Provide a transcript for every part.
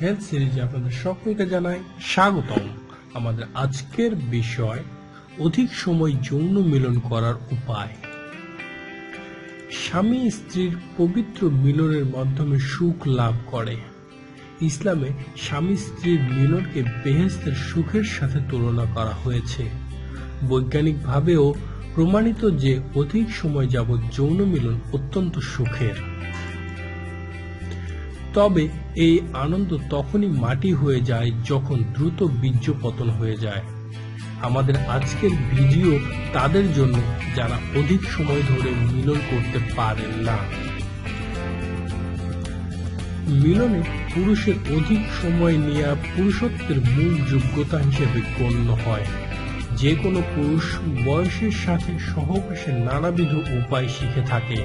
Health সিরিজে আপনাদের সকলকে জানাই স্বাগতম। আমাদের আজকের বিষয়, অধিক সময় যৌন মিলন করার উপায়। স্বামী স্ত্রীর পবিত্র মিলনের মাধ্যমে সুখ লাভ করে। ইসলামে স্বামী স্ত্রীর মিলনকে বেহেস্তের সুখের সাথে তুলনা করা হয়েছে। বৈজ্ঞানিকভাবেও প্রমাণিত যে অধিক সময় যাবৎ যৌন মিলন অত্যন্ত সুখের। তবে এই আনন্দ তখনই মাটি হয়ে যায় যখন দ্রুত বীর্য পতন হয়ে যায়। আমাদের আজকের ভিডিও তাদের জন্য যারা অধিক সময় ধরে মিলন করতে পারেন না। মিলনে পুরুষের অধিক সময় নেওয়া পুরুষত্বের মূল যোগ্যতা হিসেবে গণ্য হয়। যে কোনো পুরুষ বয়সের সাথে সহবাসের নানাবিধ উপায় শিখে থাকে।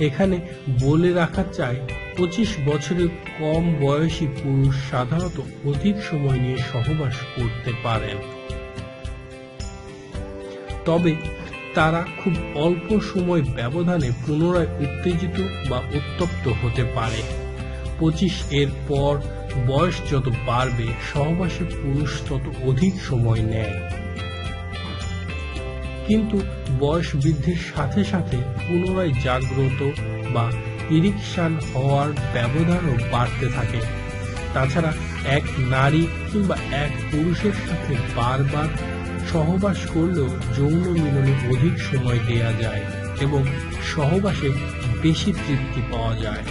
এখানে বলে রাখা চাই পঁচিশ বছরের কম বয়সী পুরুষ সাধারণত অধিক সময় নিয়ে সহবাস করতে পারেন। তবে তারা খুব অল্প সময় ব্যবধানে পুনরায় উত্তেজিত বা উত্তপ্ত হতে পারে। পঁচিশ এর পর বয়স যত বাড়বে, সহবাসে পুরুষ তত অধিক সময় নেয়। কিন্তু বয়স বৃদ্ধির সাথে সাথে পুনরায় জাগ্রত বা ইরিকশান হওয়ার ব্যবধানও বাড়তে থাকে। তাছাড়া এক নারী কিংবা এক পুরুষের সাথে বারবার সহবাস করলেও যৌন মিলনে অধিক সময় দেয়া যায় এবং সহবাসে বেশি তৃপ্তি পাওয়া যায়।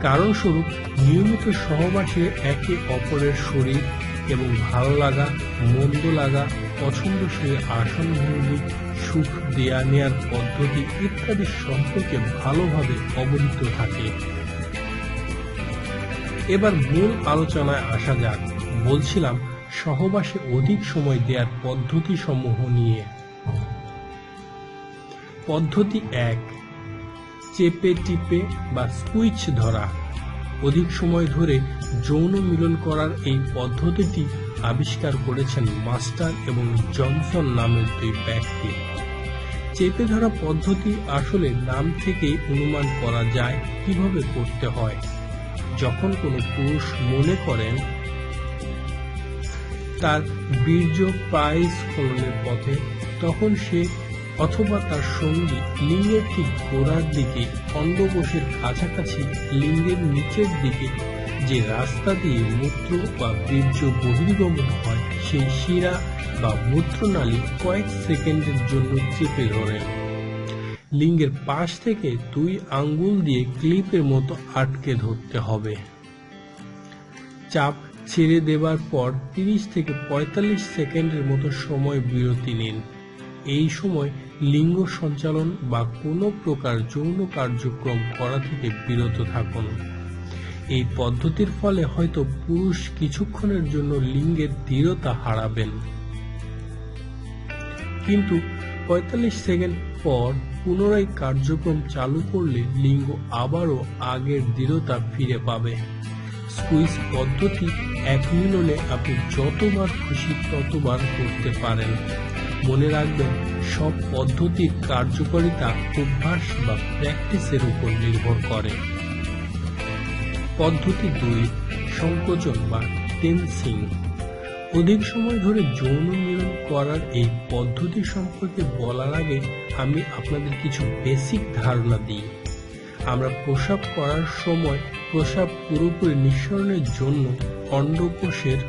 কারণস্বরূপ নিয়মিত সহবাসে একে অপরের শরীর এবং ভালো লাগা, মন্দ লাগা, পছন্দসই আসন ভঙ্গি সুখ দেয়া নেয়ার পদ্ধতি ইত্যাদি সম্পর্কে ভালোভাবে অবহিত থাকে। এবার মূল আলোচনায় আসা যাক। বলছিলাম, সহবাসে অধিক সময় দেওয়ার পদ্ধতি সমূহ নিয়ে। পদ্ধতি এক, চেপে টিপে বা সুইচ ধরা। অধিক সময় ধরে যৌন মিলন করার এই পদ্ধতিটি আবিষ্কার করেছেন মাস্টার এবং জনসন নামের দুই ব্যক্তি। চেপে ধরা পদ্ধতি আসলে নাম থেকেই অনুমান করা যায় কীভাবে করতে হয়। যখন কোনো পুরুষ মনে করেন, তার বীর্য প্রায় স্খলনের পথে, তখন সে অথবা তার সঙ্গী লিঙ্গের ঠিক গোড়ার দিকে অন্ডকোষের কাছাকাছি লিঙ্গের নিচের দিকে যে রাস্তা দিয়ে মূত্র বা বীর্য বহির্গমন হয়, সেই শিরা বা মূত্রনালী কয়েক সেকেন্ডের জন্য চেপে ধরেন লিঙ্গের পাশ থেকে দুই আঙ্গুল দিয়ে ক্লিপের মতো আটকে ধরতে হবে। চাপ ছেড়ে দেবার পর তিরিশ থেকে পঁয়তাল্লিশ সেকেন্ডের মতো সময় বিরতি নিন। এই সময় লিঙ্গ সঞ্চালন বা কোনো প্রকার যৌন কার্যক্রম করা থেকে বিরত থাকুন। এই পদ্ধতির ফলে হয়তো পুরুষ কিছুক্ষণের জন্য লিঙ্গের দৃঢ়তা হারাবেন। কিন্তু পঁয়তাল্লিশ সেকেন্ড পর পুনরায় কার্যক্রম চালু করলে লিঙ্গ আবারও আগের দৃঢ়তা ফিরে পাবে। স্কুইজ পদ্ধতি এক মিলনে আপনি যতবার খুশি ততবার করতে পারেন। মনে রাখবেন, সব পদ্ধতির কার্যকারিতা অভ্যাস বা প্র্যাকটিসের উপর নির্ভর করে। পদ্ধতি দুই, সংকোচন বা টেন্সিং অধিক সময় ধরে যৌন মিলন করার এই পদ্ধতি সম্পর্কে বলার আগে আমি আপনাদের কিছু বেসিক ধারণা দিই। আমরা প্রসাব করার সময় প্রসাব পুরোপুরি নিঃসরণের জন্য অন্ডকোষের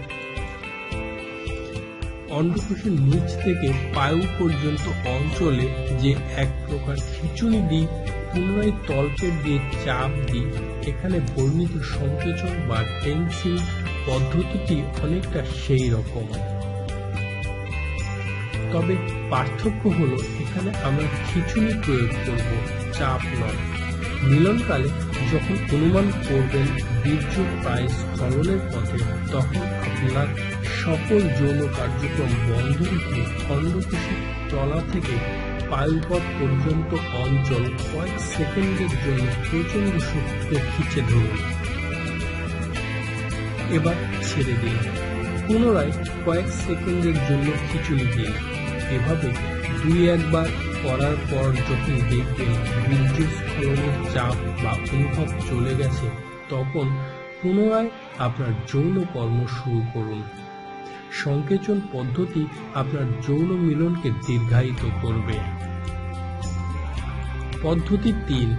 অন্ডকোষের নিচ থেকে পায়ু পর্যন্ত অঞ্চলে যে এক প্রকার খিচুড়ি দিই পুনরায় তলপেট দিয়ে চাপ দিই, এখানে বর্ণিত সংকোচন বা টেন্সিং পদ্ধতিটি অনেকটা সেই রকম। তবে পার্থক্য হলো, এখানে আমরা খিচুড়ি প্রয়োগ করব, চাপ নয়। মিলনকালে যখন অনুমান করবেন বীর্য প্রায় স্খলনের পথে, তখন আপনার সকল যৌন কার্যক্রম বন্ধ রেখে খণ্ডকোষের তলা থেকে পায়ুপথ পর্যন্ত অঞ্চল কয়েক সেকেন্ডের জন্য প্রচণ্ড শক্তিতে খিচে ধরুন এবার ছেড়ে দিন পুনরায় কয়েক সেকেন্ডের জন্য খিচুড়ি দিন এভাবে দুই একবার করার পর যখন দেখবেন বীর্য স্খলনের চাপ বা অনুভব চলে গেছে, তখন পুনরায় আপনার যৌন কর্ম শুরু করুন। সংকেচন পদ্ধতি আপনার যৌন মিলনকে দীর্ঘায়িত করবে। পদ্ধতি তিন,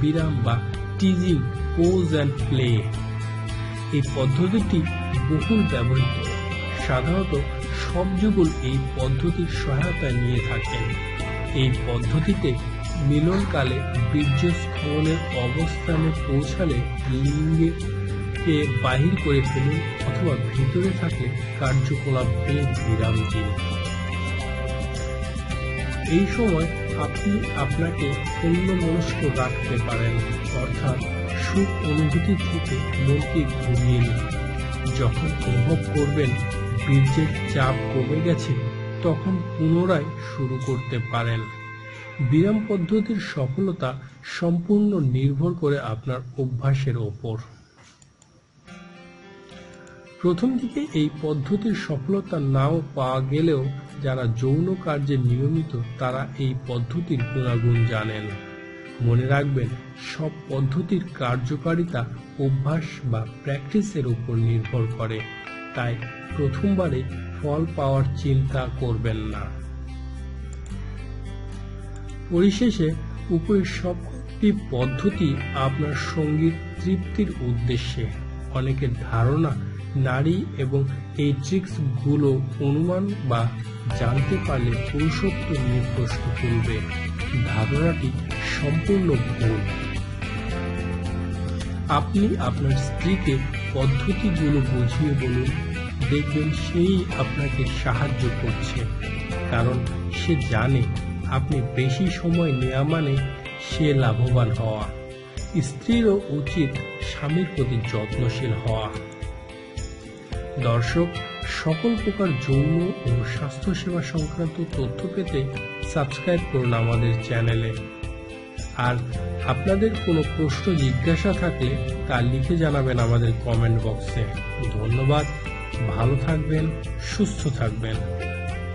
বিরাম বা টিজিং পোজ অ্যান্ড প্লে এই পদ্ধতিটি বহুল ব্যবহৃত। সাধারণত সব যুগল এই পদ্ধতির সহায়তা নিয়ে থাকেন। এই পদ্ধতিতে মিলনকালে বীর্যস্খলনের অবস্থানে পৌঁছালে লিঙ্গে বাহির করে ফেলুন অথবা ভিতরে থাকলে কার্যকলাপে বিরাম দিন। এই সময় আপনি আপনাকে অন্য মনস্ক রাখতে পারেন, অর্থাৎ সুখ অনুভূতি থেকে মনকে ঘুরিয়ে নিন। যখন অনুভব করবেন বীর্যের চাপ কমে গেছে, তখন পুনরায় শুরু করতে পারেন। বিরাম পদ্ধতির সফলতা সম্পূর্ণ নির্ভর করে আপনার অভ্যাসের ওপর। প্রথম দিকে এই পদ্ধতির সফলতা নাও পাওয়া গেলেও যারা যৌন কার্যে নিয়মিত, তারা এই পদ্ধতির গুণাগুণ জানেন। মনে রাখবেন, সব পদ্ধতির কার্যকারিতা অভ্যাস বা প্র্যাকটিসের উপর নির্ভর করে। তাই প্রথমবারে ফল পাওয়ার চিন্তা করবেন না। পরিশেষে, উপরের সবটি পদ্ধতি আপনার সংগীত তৃপ্তির উদ্দেশ্যে। অনেকের ধারণা নারী এবং এই ট্রিক্সগুলো অনুমান বা জানতে পারলে পুরুষত্ব নিয়ে প্রশ্ন তুলবে ধারণাটি সম্পূর্ণ ভুল। আপনি আপনার স্ত্রীকে পদ্ধতিগুলো বুঝিয়ে বলুন। দেখবেন সেই আপনাকে সাহায্য করছে। কারণ সে জানে আপনি বেশি সময় নেওয়া মানে সে লাভবান হওয়া। স্ত্রীরও উচিত স্বামীর প্রতি যত্নশীল হওয়া। দর্শক, সকল প্রকার যৌন ও স্বাস্থ্যসেবা সংক্রান্ত তথ্য পেতে সাবস্ক্রাইব করুন আমাদের চ্যানেলে। আর আপনাদের কোনো প্রশ্ন, জিজ্ঞাসা থাকলে তা লিখে জানাবেন আমাদের কমেন্ট বক্সে। ধন্যবাদ, ভালো থাকবেন, সুস্থ থাকবেন।